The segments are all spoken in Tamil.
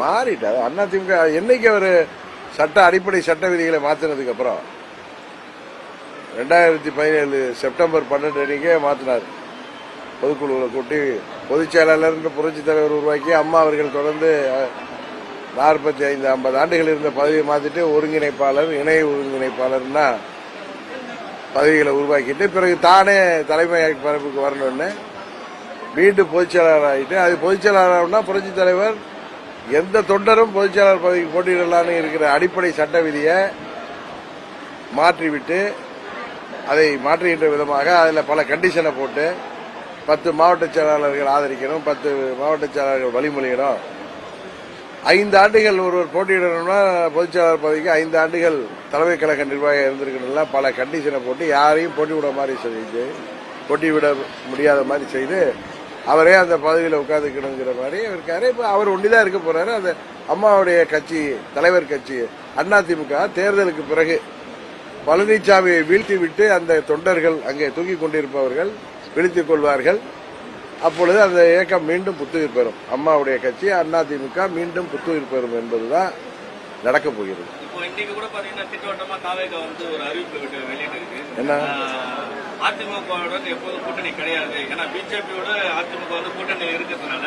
மாறிட்டார் அண்ணா திமுக என்னைக்கு அவர் சட்ட அடிப்படை சட்ட விதிகளை மாத்தினதுக்கு அப்புறம்? ரெண்டாயிரத்தி பதினேழு செப்டம்பர் பன்னெண்டு அன்னைக்கே மாத்தினார். பொதுக்குழுவில் கூட்டி பொதுச் செயலாளர் புரட்சித் தலைவர் உருவாக்கி அம்மா அவர்கள் தொடர்ந்து நாற்பத்தி ஐந்து ஐம்பது ஆண்டுகள் இருந்த பதவியை மாத்திட்டு ஒருங்கிணைப்பாளர் இணை ஒருங்கிணைப்பாளர்னா பதவிகளை உருவாக்கிட்டு பிறகு தானே தலைமை பரப்புக்கு வரணும்னு மீண்டும் பொதுச்செயலாளர் ஆகிட்டு அது பொதுச்செயலாளர்னா புரட்சி தலைவர் எந்த தொண்டரும் பொதுச்செயலாளர் பதவிக்கு போட்டியிடலாம்னு இருக்கிற அடிப்படை சட்ட விதியை மாற்றிவிட்டு அதை மாற்றுகின்ற விதமாக அதில் பல கண்டிஷனை போட்டு பத்து மாவட்ட செயலாளர்கள் ஆதரிக்கணும் பத்து மாவட்ட செயலாளர்கள் வழிமொழியணும் ஐந்து ஆண்டுகள் ஒருவர் போட்டியிடணும்னா பொதுச் செயலாளர் பதவிக்கு ஐந்து ஆண்டுகள் தலைமை கழக நிர்வாகம் இருந்திருக்கணும்லாம் பல கண்டிஷனை போட்டு யாரையும் போட்டி விட மாதிரி செஞ்சு போட்டி விட முடியாத மாதிரி செய்து அவரே அந்த பதவியில் உட்காந்துக்கணுங்கிற மாதிரி இருக்காரு. இப்போ அவர் ஒண்டிதான் இருக்க போறாரு. அந்த அம்மாவுடைய கட்சி தலைவர் கட்சி அதிமுக தேர்தலுக்கு பிறகு பழனிசாமியை வீழ்த்தி விட்டு அந்த தொண்டர்கள் அங்கே தூங்கிக் கொண்டிருப்பவர்கள் விழித்துக் கொள்வார்கள். அப்பொழுது அந்த இயக்கம் மீண்டும் புத்துயிர் பெறும். அம்மாவுடைய கட்சி அதிமுக மீண்டும் புத்துயிர் பெறும் என்பதுதான் நடக்கப் போகிறது. என்ன? அதிமுகவுடன் எப்போதும் கூட்டணி கிடையாது. ஏன்னா பிஜேபியோட அதிமுக வந்து கூட்டணி இருக்கிறதுனால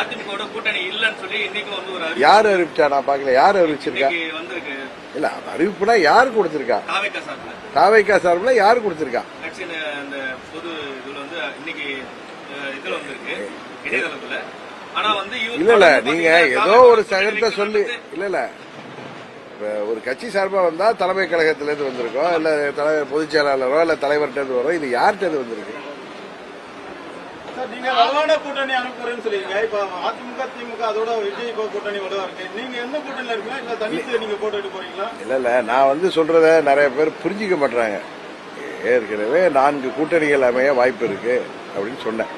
அதிமுகவோட கூட்டணி இல்லைன்னு சொல்லி இன்னைக்கு வந்து ஒரு யார் அறிவிச்சா நான் பார்க்கல. யார் அறிவிச்சிருக்கா? வந்திருக்கு. இல்ல அறிவிப்புனா யார் கொடுத்திருக்கா? தாவேகா சார்பில் தாவைக்கா சார்பில் யார் கொடுத்திருக்கா? கட்சியின் அந்த பொது இதுல வந்து இன்னைக்கு இதுல வந்திருக்கு. இணையதளத்துல. ஆனா வந்து இவங்க இல்ல இல்ல நீங்க ஏதோ ஒரு சகத்தை சொல்லி இல்ல இல்ல. இப்ப ஒரு கட்சி சார்பா வந்தா தலைமை கழகத்துல இருந்து வந்திருக்கோம் இல்ல தலைவர் பொதுச் செயலாளரோ இல்ல தலைவர்கிட்ட இருந்து வரும் இது யார்கிட்ட இருந்து வந்திருக்கு நீங்க வலுவான கூட்டணி அனுப்புறேன்னு சொல்லிருங்க இப்ப அதிமுக திமுக அதோட விஜய் இப்ப கூட்டணி வலுவா இருக்கு. நீங்க எந்த கூட்டணியில இருக்கீங்களா இல்ல தனித்து நீங்க போட்டுட்டு போறீங்களா? இல்ல இல்ல. நான் வந்து சொல்றத நிறைய பேர் புரிஞ்சிக்க மாட்டாங்க ஏற்கனவே நான்கு கூட்டணிகள் அமைய வாய்ப்பு இருக்கு அப்படின்னு சொன்னேன்.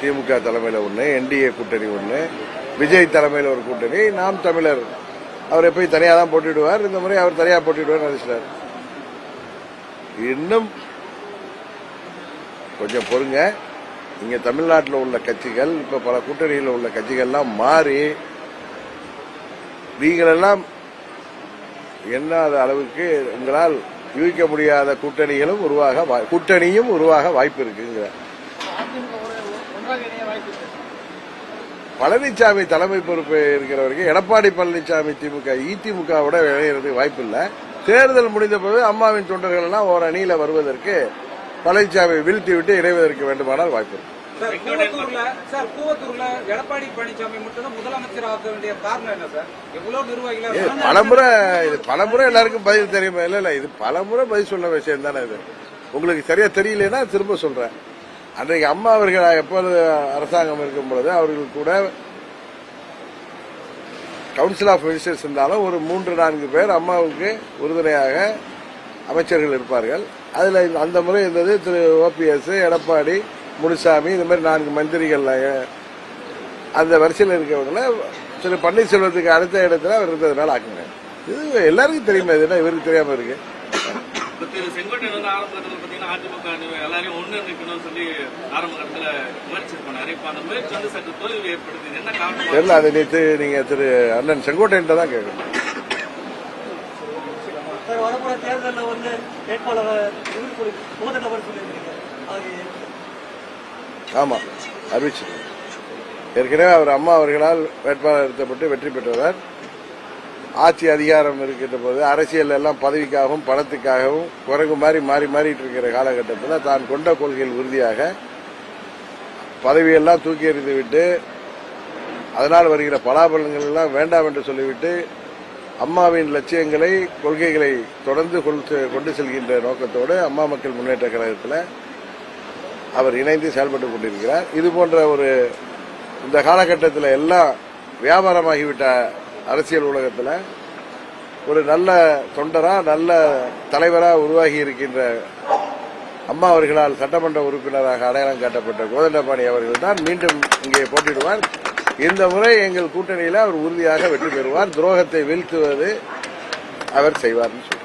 திமுக தலைமையில ஒண்ணு என்டிஏ கூட்டணி ஒண்ணு விஜய் தலைமையில ஒரு கூட்டணி நாம் தமிழர் அவர் போய் தனியாக தான் போட்டிடுவார். இந்த முறை அவர் தனியாக போட்டிடுவார் நினைச்சிட்டார். இன்னும் கொஞ்சம் பொறுங்க. இங்க தமிழ்நாட்டில் உள்ள கட்சிகள் இப்ப பல கூட்டணியில் உள்ள கட்சிகள்லாம் மாறி நீங்களெல்லாம் எண்ணாத அளவுக்கு உங்களால் யூகிக்க முடியாத கூட்டணிகளும் உருவாக கூட்டணியும் உருவாக வாய்ப்பு இருக்குங்கிற. பழனிசாமி தலைமை பொறுப்பு இருக்கிறவருக்கு எடப்பாடி பழனிசாமி திமுக இதிமுகவோட இணையறதுக்கு வாய்ப்பு இல்லை தேர்தல் முடிந்த போது அம்மாவின் தொண்டர்கள் எல்லாம் ஒரு அணியில வருவதற்கு பழனிசாமி வீழ்த்தி விட்டு இணைவதற்கு வேண்டுமானால் வாய்ப்பு இருக்கு. பலமுறை இது பலமுறை எல்லாருக்கும் பதில் தெரியுமா? இல்ல இல்ல இது பலமுறை பதில் சொன்ன விஷயம் தானே இது. உங்களுக்கு சரியா தெரியலன்னா திரும்ப சொல்றேன். அன்றைக்கு அம்மா அவர்கள் எப்போது அரசாங்கம் இருக்கும் பொழுது அவர்கள் கூட கவுன்சில் ஆஃப் மினிஸ்டர்ஸ் இருந்தாலும் ஒரு மூன்று நான்கு பேர் அம்மாவுக்கு உறுதுணையாக அமைச்சர்கள் இருப்பார்கள். அதில் இந்த- அந்த முறை இருந்தது திரு ஓபிஎஸ் எடப்பாடி முனுசாமி இந்த மாதிரி நான்கு மந்திரிகள் அந்த வரிசையில் இருக்கிறவங்கள திரு பன்னீர்செல்வத்துக்கு அடுத்த இடத்துல அவர் இருந்ததுனால ஆக்குங்க. இது எல்லாருக்கும் தெரியுமா? இது என்ன இவருக்கு தெரியாமல் இருக்குது இப்ப திரு செங்கோட்டையன் வந்து ஆரம்ப கட்டத்தில் பாத்தீங்கன்னா அதிமுக எல்லாரையும் ஒண்ணு நிற்கணும்னு சொல்லி ஆரம்ப கட்டத்துல பண்ணாரு இப்ப அந்த முயற்சி வந்து சற்று தொழில் ஏற்படுத்துது என்ன காரணம்? தெரியல அதை நேற்று நீங்க திரு அண்ணன் செங்கோட்டையன் தான் கேட்கணும். வரப்போற தேர்தலில் வந்து வேட்பாளர் சொல்லியிருக்கீங்க. அது ஏற்கனவே அவர் அம்மா அவர்களால் வேட்பாளர் நிறுத்தப்பட்டு வெற்றி பெற்றவர். ஆட்சி அதிகாரம் இருக்கின்ற போது அரசியல் எல்லாம் பதவிக்காகவும் பணத்துக்காகவும் குரங்கு மாதிரி மாறி மாறிட்டு இருக்கிற காலகட்டத்தில் தான் கொண்ட கொள்கையில் உறுதியாக பதவியெல்லாம் தூக்கி எறிந்து விட்டு அதனால் வருகிற பலாபலங்கள் எல்லாம் வேண்டாம் என்று சொல்லிவிட்டு அம்மாவின் லட்சியங்களை கொள்கைகளை தொடர்ந்து கொண்டு கொண்டு செல்கின்ற நோக்கத்தோடு அம்மா மக்கள் முன்னேற்ற கழகத்தில் அவர் இணைந்து செயல்பட்டு கொண்டிருக்கிறார். இது போன்ற ஒரு இந்த காலகட்டத்தில் எல்லாம் வியாபாரமாகிவிட்ட அரசியல் உலகத்தில் ஒரு நல்ல தொண்டராக நல்ல தலைவராக உருவாகி இருக்கின்ற அம்மா அவர்களால் சட்டமன்ற உறுப்பினராக அடையாளம் காட்டப்பட்ட கோதண்டபாணி அவர்கள் தான் மீண்டும் இங்கே போட்டியிடுவார். இந்த முறை எங்கள் கூட்டணியில் அவர் உறுதியாக வெற்றி பெறுவார். துரோகத்தை வீழ்த்துவது அவர் செய்வார்னு